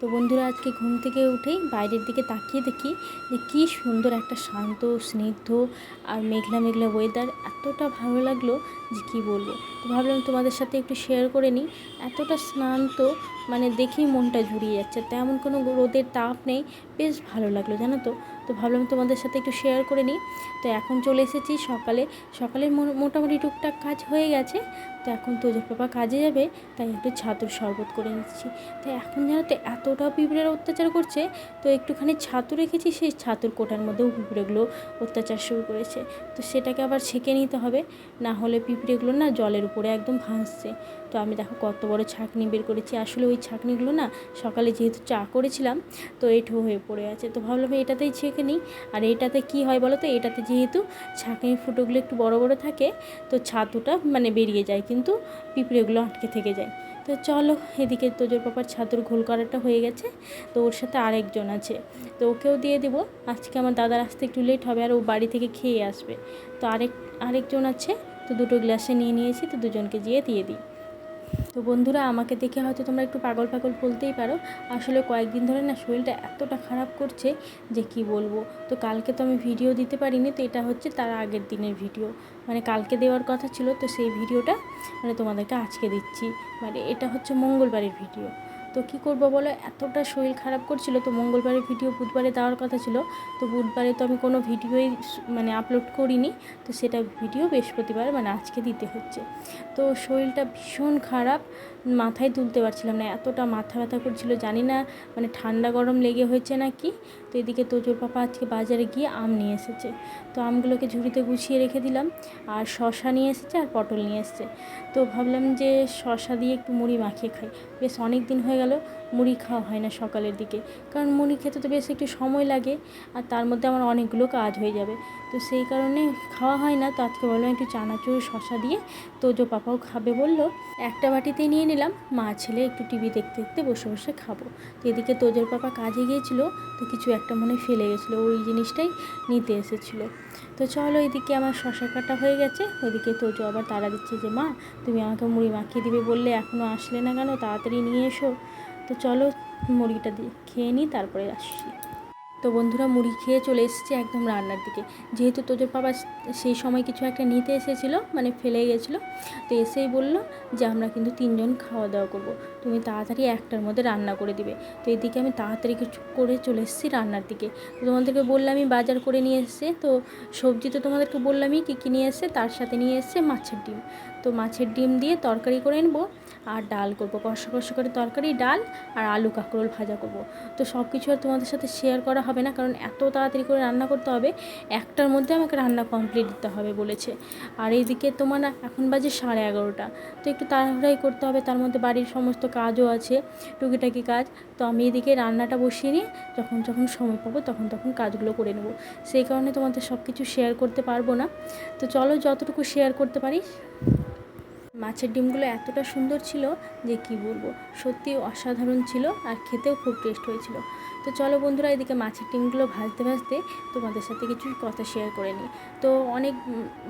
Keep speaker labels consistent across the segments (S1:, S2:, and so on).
S1: তো বন্ধুরা, আজকে ঘুম থেকে উঠেই বাইরের দিকে তাকিয়ে দেখি যে কী সুন্দর একটা শান্ত, স্নিগ্ধ আর মেঘলা মেঘলা ওয়েদার এতটা ভালো লাগল যে কী বলব। তো ভাবলাম তোমাদের সাথে একটু শেয়ার করে নিই। এতটা স্নান্ত মানে দেখেই মনটা জুড়িয়ে যাচ্ছে। তেমন কোনো রোদের তাপ নেই, বেশ ভালো লাগল, জানো তো। তো ভাবলাম তোমাদের সাথে একটু শেয়ার করে নিই। তো এখন চলে এসেছি সকালে। সকালের মোটামুটি টুকটাক কাজ হয়ে গেছে। তো এখন তোজের পাপা কাজে যাবে, তাই একটু ছাতুর শরবত করে নিচ্ছি। তো এখন যেন তো এতটা পিঁপড়ের অত্যাচার করছে, তো একটুখানি ছাতু রেখেছি, সেই ছাতুর কোটার মধ্যেও পিঁপড়েগুলো অত্যাচার শুরু করেছে। তো সেটাকে আবার ছেঁকে নিতে হবে, না হলে পিঁপড়েগুলো না জলের উপরে একদম ভাসছে। তো আমি দেখো কত বড় ছাঁকনি বের করেছি। আসলে ওই ছাঁকনিগুলো না সকালে যেহেতু চা করেছিলাম, তো এঁঠো হয়ে পড়ে আছে। তো ভাবলাম এটাতেই ছেঁকে নিই। আর এটাতে কি হয় বলো তো? এটাতে যেহেতু ছাঁকনির ফুটোগুলো একটু বড় বড় থাকে, তো ছাতুটা মানে বেরিয়ে যায়, কিন্তু পিঁপড়েগুলো আটকে থেকে যায়। তো চলো এদিকে তোজোর পাপার ছাতুর ঘোল করাটা হয়ে গেছে, তো ওর সাথে আরেকজন আছে। তো ওকেও দিয়ে দেবো। আজকে আমার দাদার আসতে একটু লেট হবে, আর ও বাড়ি থেকে খেয়ে আসবে। তো আরেক, আরেকজন আছে, তো দুটো গ্লাসে নিয়ে নিয়েছি, তো দুজনকে যেয়ে দিয়ে দিই। তো বন্ধুরা, আমাকে দেখে হয়তো তোমরা একটু পাগল পাগল বলতেই পারো। আসলে কয়েকদিন ধরে না শরীরটা এতটা খারাপ করছে যে কি বলব। তো কালকে তো আমি ভিডিও দিতে পারিনি, তো এটা হচ্ছে তার আগের দিনের ভিডিও মানে কালকে দেওয়ার কথা ছিল, তো সেই ভিডিওটা মানে তোমাদেরকে আজকে দিচ্ছি। মানে এটা হচ্ছে মঙ্গলবারের ভিডিও তো কী করব বলো? এতটা শরীর খারাপ করছিল তো মঙ্গলবারের ভিডিও বুধবারে দেওয়ার কথা ছিল। তো বুধবারে তো আমি কোনো ভিডিওই মানে আপলোড করিনি। তো সেটা ভিডিও বৃহস্পতিবার মানে আজকে দিতে হচ্ছে। তো শরীরটা ভীষণ খারাপ, মাথায় তুলতে পারছিলাম না। এতটা মাথা ব্যথা করছিল, জানি না মানে ঠান্ডা গরম লেগে হয়েছে না কি? তো এদিকে তোজোর পাপা আজকে বাজারে গিয়ে আম নিয়ে এসেছে। তো আমগুলোকে ঝুড়িতে গুছিয়ে রেখে দিলাম। আর শশা নিয়ে এসেছে আর পটল নিয়ে এসেছে। তো ভাবলাম যে শশা দিয়ে একটু মুড়ি মাখিয়ে খাই। বেশ অনেক দিন হয়ে গেল মুড়ি খাওয়া হয় না সকালের দিকে। কারণ মুড়ি খেতে তো বেশ একটু সময় লাগে আর তার মধ্যে আমার অনেকগুলো কাজ হয়ে যাবে। তো সেই কারণে খাওয়া হয় না, তো আজকে বললাম একটু চানাচুর শশা দিয়ে তোজো পাপাও খাবে বলল। একটা বাটিতেই নিয়ে নিলাম, মা ছেলে একটু টিভি দেখতে দেখতে বসে বসে খাব। তো এদিকে তোজোর পাপা কাজে গিয়েছিল, তো কিছু একটা মনে ফেলে গেছিল, ওই জিনিসটাই নিতে এসেছিল। তো চলো এদিকে আমার শশা কাটা হয়ে গেছে, ওদিকে তোজো আবার তাড়া দিচ্ছে যে, মা তুমি আমাকে মুড়ি মাখিয়ে দিবে বললে এখনও আসলে না কেন? তাড়াতাড়ি নিয়ে এসো। তো চলো মুড়িটা দিয়ে খেয়ে নিই তারপরে আসছি। তো বন্ধুরা, মুড়ি খেয়ে চলে এসেছি একদম রান্নার দিকে। যেহেতু তোদের বাবা সেই সময় কিছু একটা নিতে এসেছিল মানে ফেলে গেছিল, তো এসেই বলল যে আমরা কিন্তু তিনজন খাওয়া দাওয়া করব। তুমি তাড়াতাড়ি একটার মধ্যে রান্না করে দিবে। তো এদিকে আমি তাড়াতাড়ি কিছু করে চলে এসেছি রান্নার দিকে। তো তোমাদেরকে বললামই বাজার করে নিয়ে এসছে, তো সবজি তো তোমাদেরকে বললামই কী কী নিয়ে এসছে? তার সাথে নিয়ে এসছে মাছের ডিম। তো মাছের ডিম দিয়ে তরকারি করে নেব আর ডাল করব, কষা কষা করে তরকারি, ডাল আর আলু কাঁকরোল ভাজা করব। তো সব কিছু আর তোমাদের সাথে শেয়ার করা হবে না, কারণ এত তাড়াতাড়ি করে রান্না করতে হবে, একটার মধ্যে আমাকে রান্না কমপ্লিট দিতে হবে বলেছে। আর এইদিকে তোমার এখন বাজে সাড়ে এগারোটা, তো একটু তাড়াহুড়াই করতে হবে, তার মধ্যে বাড়ির সমস্ত কাজও আছে, টুকিটাকি কাজ। তো আমি এদিকে রান্নাটা বসিয়ে নিয়ে যখন যখন সময় পাবো তখন তখন কাজগুলো করে নেব। সেই কারণে তোমাদের সব কিছু শেয়ার করতে পারব না। তো চলো যতটুকু শেয়ার করতে পারি মাছের ডিমগুলো এতটা সুন্দর ছিল যে কি বলব সত্যি অসাধারণ ছিল আর খেতেও খুব টেস্ট হয়েছিল। তো চলো বন্ধুরা, এদিকে মাছের ডিমগুলো ভাজতে ভাজতে তোমাদের সাথে কিছু কথা শেয়ার করে নিই। তো অনেক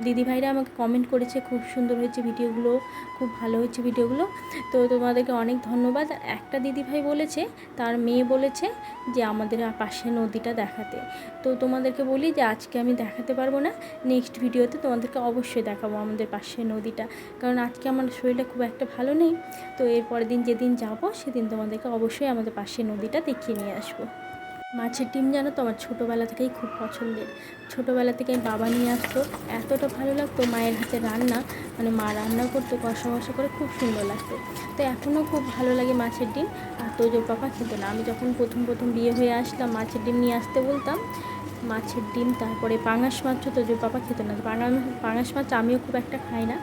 S1: দিদিভাইরা আমাকে কমেন্ট করেছে, খুব সুন্দর হয়েছে ভিডিওগুলো, খুব ভালো হয়েছে ভিডিওগুলো। তো তোমাদেরকে অনেক ধন্যবাদ। একটা দিদিভাই বলেছে, তার মেয়ে বলেছে যে আমাদের পাশে নদীটা দেখাতে। তো তোমাদেরকে বলি যে আজকে আমি দেখাতে পারব না নেক্সট ভিডিওতে তোমাদেরকে অবশ্যই দেখাবো আমাদের পাশে নদীটা। কারণ আজকে আমার শরীরটা খুব একটা ভালো নেই, তো এরপরের দিন যেদিন যাব সেদিন তোমাদেরকে অবশ্যই আমাদের পাশে নদীটা দেখিয়ে নিয়ে আসব। মাছের ডিম জানো তো আমার ছোটোবেলা থেকেই খুব পছন্দের। ছোটোবেলা থেকে বাবা নিয়ে আসতো, এতটা ভালো লাগতো মায়ের হাতে রান্না মানে মা রান্না করতো, কষা কষা করে খুব সুন্দর লাগতো। তো এখনও খুব ভালো লাগে মাছের ডিম, আর তোজোর পাপা খেত না। আমি যখন প্রথম প্রথম বিয়ে হয়ে আসলাম, মাছের ডিম নিয়ে আসতে বলতাম মাছের ডিম, তারপরে পাঙাশ মাছও তোজোর পাপা খেতো না। পাঙাশ পাঙাশ মাছ আমিও খুব একটা খাই না।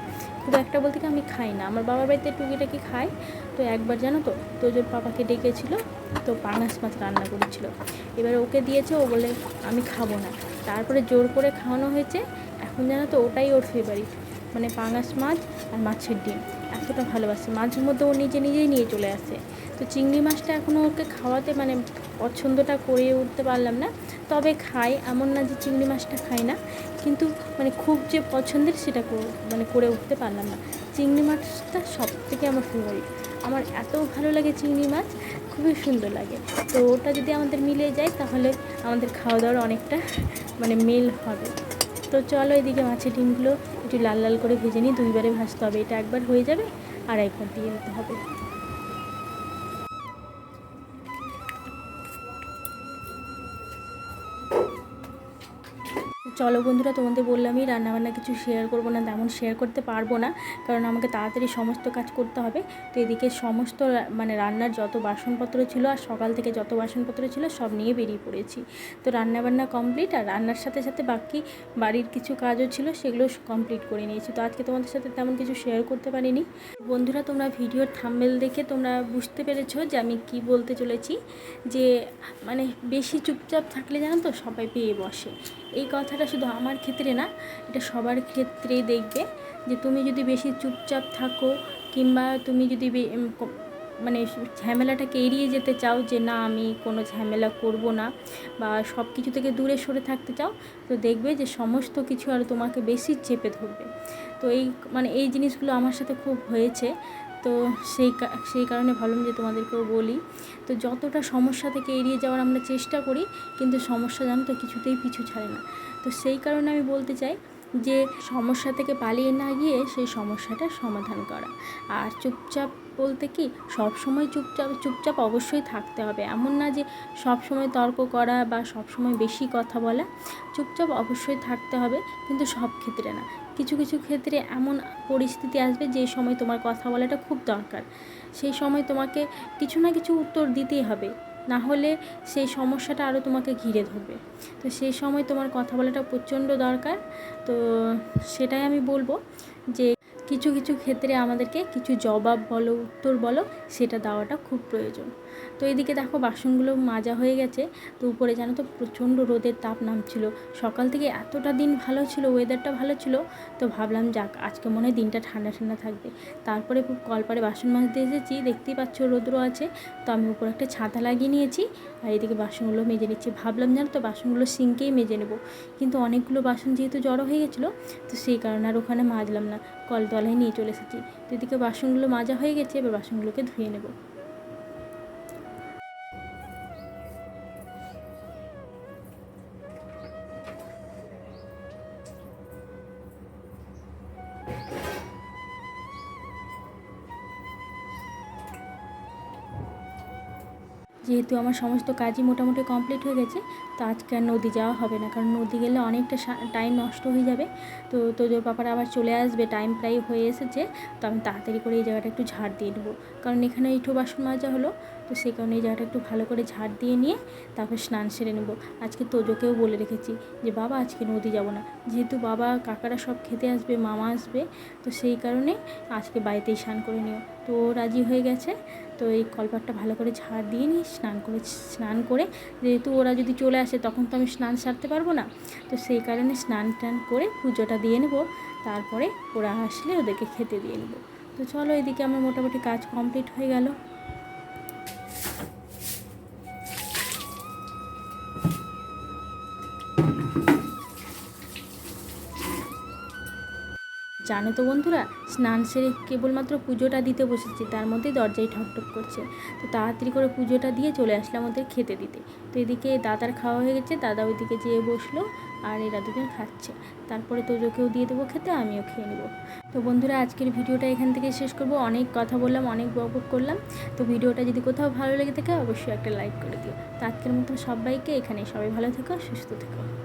S1: খুব একটা বলতে কি আমি খাই না। আমার বাবার বাড়িতে টুকিটাকি খাই তো একবার জানো তো তোজোর পাপাকে ডেকেছিল, তো পাঙাশ মাছ রান্না করেছিল। এবার ওকে দিয়েছে, ও বলে, আমি খাব না। তারপরে জোর করে খাওয়ানো হয়েছে। এখন জানো তো, ওটাই ওর ফেভারিট মানে পাঙাশ মাছ আর মাছের ডিম। এতটা ভালোবাসে। মাঝের মধ্যে ও নিজে নিজেই নিয়ে চলে আসে। তো চিংড়ি মাছটা এখনও ওকে খাওয়াতে মানে পছন্দটা করে উঠতে পারলাম না। তবে খাই, এমন না যে চিংড়ি মাছটা খাই না। কিন্তু মানে খুব যে পছন্দের সেটা মানে করে উঠতে পারলাম না। চিংড়ি মাছটা সব থেকে আমার ফেভারিট আমার এত ভালো লাগে চিংড়ি মাছ, খুবই সুন্দর লাগে। তো ওটা যদি আমাদের মিলে যায়, তাহলে আমাদের খাওয়া দাওয়ার অনেকটা মানে মেল হবে। তো চলো এদিকে মাছের ডিমগুলো একটু লাল লাল করে ভেজে নিই। দুইবারে ভাজতে হবে। এটা একবার হয়ে যাবে আর একবার দিয়ে দিতে হবে। চলো বন্ধুরা, তোমাদের বললামই রান্নাবান্না কিছু শেয়ার করব না, তেমন শেয়ার করতে পারব না, কারণ আমাকে তাড়াতাড়ি সমস্ত কাজ করতে হবে। তো এদিকে সমস্ত মানে রান্নার যত বাসনপত্র ছিল আর সকাল থেকে যত বাসনপত্র ছিল সব নিয়ে বেরিয়ে পড়েছি। তো রান্নাবান্না কমপ্লিট আর রান্নার সাথে সাথে বাকি বাড়ির কিছু কাজও ছিল, সেগুলো কমপ্লিট করে নিয়েছি। তো আজকে তোমাদের সাথে তেমন কিছু শেয়ার করতে পারিনি। বন্ধুরা, তোমরা ভিডিওর থাম্বেল দেখে তোমরা বুঝতে পেরেছ যে আমি কি বলতে চলেছি, যে মানে বেশি চুপচাপ থাকলে জানো তো সবাই পেয়ে বসে। এই কথাটা শুধু আমার ক্ষেত্রে না, এটা সবার ক্ষেত্রেই দেখবে যে তুমি যদি বেশি চুপচাপ থাকো কিংবা তুমি যদি মানে ঝামেলাটাকে এড়িয়ে যেতে চাও যে না, আমি কোনো ঝামেলা করব না বা সব কিছু থেকে দূরে সরে থাকতে চাও, তো দেখবে যে সমস্ত কিছু আর তোমাকে বেশি চেপে ধরবে। তো এই মানে এই জিনিসগুলো আমার সাথে খুব হয়েছে তো সেই সেই কারণে ভাবলাম যে তোমাদেরকেও বলি। তো যতটা সমস্যা থেকে এড়িয়ে যাওয়ার আমরা চেষ্টা করি, কিন্তু সমস্যা জানো তো কিছুতেই পিছু ছাড়ে না। তো সেই কারণে আমি বলতে চাই যে, সমস্যা থেকে পালিয়ে না গিয়ে সেই সমস্যাটার সমাধান করা। আর চুপচাপ বলতে কি সব সময় চুপচাপ চুপচাপ অবশ্যই থাকতে হবে। এমন না যে সব সময় তর্ক করা বা সব সময় বেশি কথা বলা। চুপচাপ অবশ্যই থাকতে হবে, কিন্তু সব ক্ষেত্রে না। কিছু কিছু ক্ষেত্রে এমন পরিস্থিতি আসবে যে সময় তোমার কথা বলাটা খুব দরকার। সেই সময় তোমাকে কিছু না কিছু উত্তর দিতেই হবে। না হলে সেই সমস্যাটা আরও তোমাকে ঘিরে ধরবে। তো সেই সময় তোমার কথা বলাটা প্রচণ্ড দরকার। তো সেটাই আমি বলব যে কিছু কিছু ক্ষেত্রে আমাদেরকে কিছু জবাব বলো, উত্তর বলো, সেটা দেওয়াটা খুব প্রয়োজন। তো এদিকে দেখো বাসনগুলো মাজা হয়ে গেছে। তো উপরে জানো তো প্রচণ্ড রোদের তাপ নামছিল। সকাল থেকে এতটা দিন ভালো ছিল ওয়েদারটা ভালো ছিল, তো ভাবলাম যাক, আজকে মনে হয় দিনটা ঠান্ডা ঠান্ডা থাকবে। তারপরে খুব কলপারে বাসন মাজতে এসেছি, দেখতেই পাচ্ছ রোদ্র আছে। তো আমি উপরে একটা ছাতা লাগিয়ে নিয়েছি, আর এদিকে বাসনগুলো মেজে নিচ্ছি। ভাবলাম জানো তো বাসনগুলো সিঙ্কেই মেজে নেব। কিন্তু অনেকগুলো বাসন যেহেতু জড়ো হয়ে গেছিল, তো সেই কারণে আর ওখানে মাজলাম না। কল তলায় নিয়ে চলে এসেছি। তো এদিকে বাসনগুলো মাজা হয়ে গেছে, এবার বাসনগুলোকে ধুয়ে নেব। যেহেতু আমার সমস্ত কাজই মোটামুটি কমপ্লিট হয়ে গেছে, তো আজকে আর নদী যাওয়া হবে না। কারণ নদী গেলে অনেকটা টাইম নষ্ট হয়ে যাবে। তো তোজোর পাপারা আবার চলে আসবে টাইম প্রায় হয়ে এসেছে, তো আমি তাড়াতাড়ি করে এই জায়গাটা একটু ঝাড় দিয়ে নেব। কারণ এখানে একটু বাসন মাজা হলো তো সেই কারণে এই জায়গাটা একটু ভালো করে ঝাড় দিয়ে নিয়ে তারপর স্নান সেরে নেব। আজকে তোজোকেও বলে রেখেছি যে, বাবা, আজকে নদী যাব না। যেহেতু বাবা, কাকারা সব খেতে আসবে, মামা আসবে, তো সেই কারণে আজকে বাড়িতেই স্নান করে নিও। তো রাজি হয়ে গেছে। তো এই কলপাটটা ভালো করে ঝাড় দিয়ে নিই স্নান করে স্নান করে যেহেতু ওরা যদি চলে আসে তখন তো আমি স্নান সারতে পারব না। তো সেই কারণে স্নান টান করে পুজোটা দিয়ে নেব। তারপরে ওরা আসলে ওদেরকে খেতে দিয়ে নেব। তো চলো এদিকে আমার মোটামুটি কাজ কমপ্লিট হয়ে গেল। জানো তো বন্ধুরা, স্নান সেরে কেবলমাত্র পুজোটা দিতে বসেছি, তার মধ্যেই দরজায় ঠকঠক করছে। তো তাড়াতাড়ি করে পুজোটা দিয়ে চলে আসলাম ওদের খেতে দিতে। তো এদিকে দাদার খাওয়া হয়ে গেছে, দাদা ওইদিকে যেয়ে বসল আর এরা দুজন খাচ্ছে। তারপরে তোজোকেও দিয়ে দেবো খেতে, আমিও খেয়ে নেব। তো বন্ধুরা, আজকের ভিডিওটা এখান থেকে শেষ করব। অনেক কথা বললাম, অনেক বকবক করলাম। তো ভিডিওটা যদি কোথাও ভালো লেগে থাকে, অবশ্যই একটা লাইক করে দিও। তো আজকের মতো সবাইকে এখানে সবাই ভালো থেকো, সুস্থ থেকো।